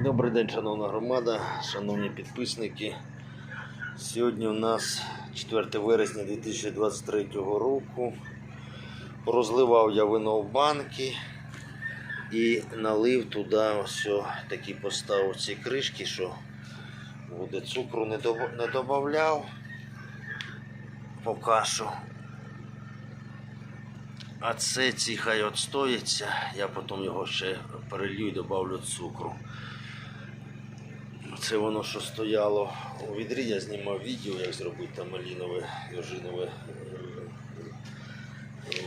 Добрий день, шановна громада, шановні підписники. Сьогодні у нас 4 вересня 2023 року. Розливав я вино в банки і налив туди ось такі поставив ці кришки, що буде цукру не, додавав поки що. А це ці хай отстоїться, я потім його ще перелью і додавлю цукру. Це воно, що стояло у відрі, я знімав відео, як зробити там малінове, йожинове е,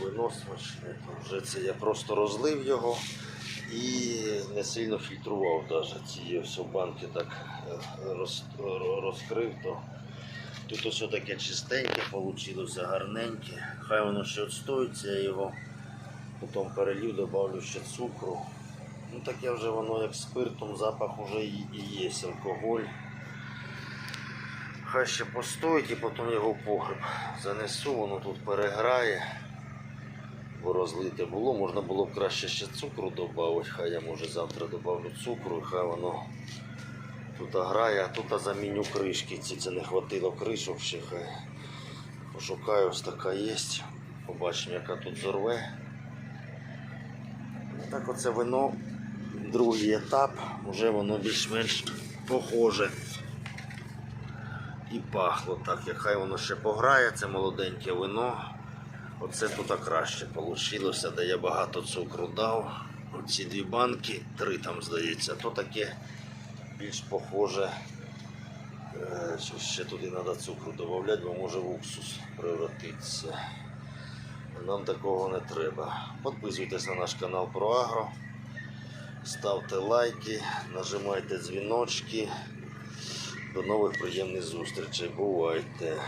вино смачне. Вже це я просто розлив його і не сильно фільтрував навіть ці все банки так е, роз, розкрив, то тут ось таке чистеньке вийшло, гарненьке. Хай воно ще відстоїться, я його потім перелью, додавлю ще цукру. Таке вже воно як спиртом, запах уже і, і є алкоголь. Хай ще постоїть і потім його в погреб занесу, воно тут переграє. Бо розлите було, можна було б краще ще цукру додати, хай я може завтра додавлю цукру, і хай воно тут грає, а тут заміню кришки. Ці це не хватило кришок ще хай. Пошукаю, ось така є. Побачимо, яка тут зорве. Так оце вино, другий етап, вже воно більш-менш похоже. І пахло так, як хай воно ще пограє, це молоденьке вино. Оце тут краще вийшло, де я багато цукру дав. Оці дві банки, три там здається, то таке більш похоже. Е, Ще туди треба цукру додати, бо може в уксус превратитися. Нам такого не треба. Підписуйтесь на наш канал про Агро, ставте лайки, нажимайте дзвіночки. До нових приємних зустрічей. Бувайте!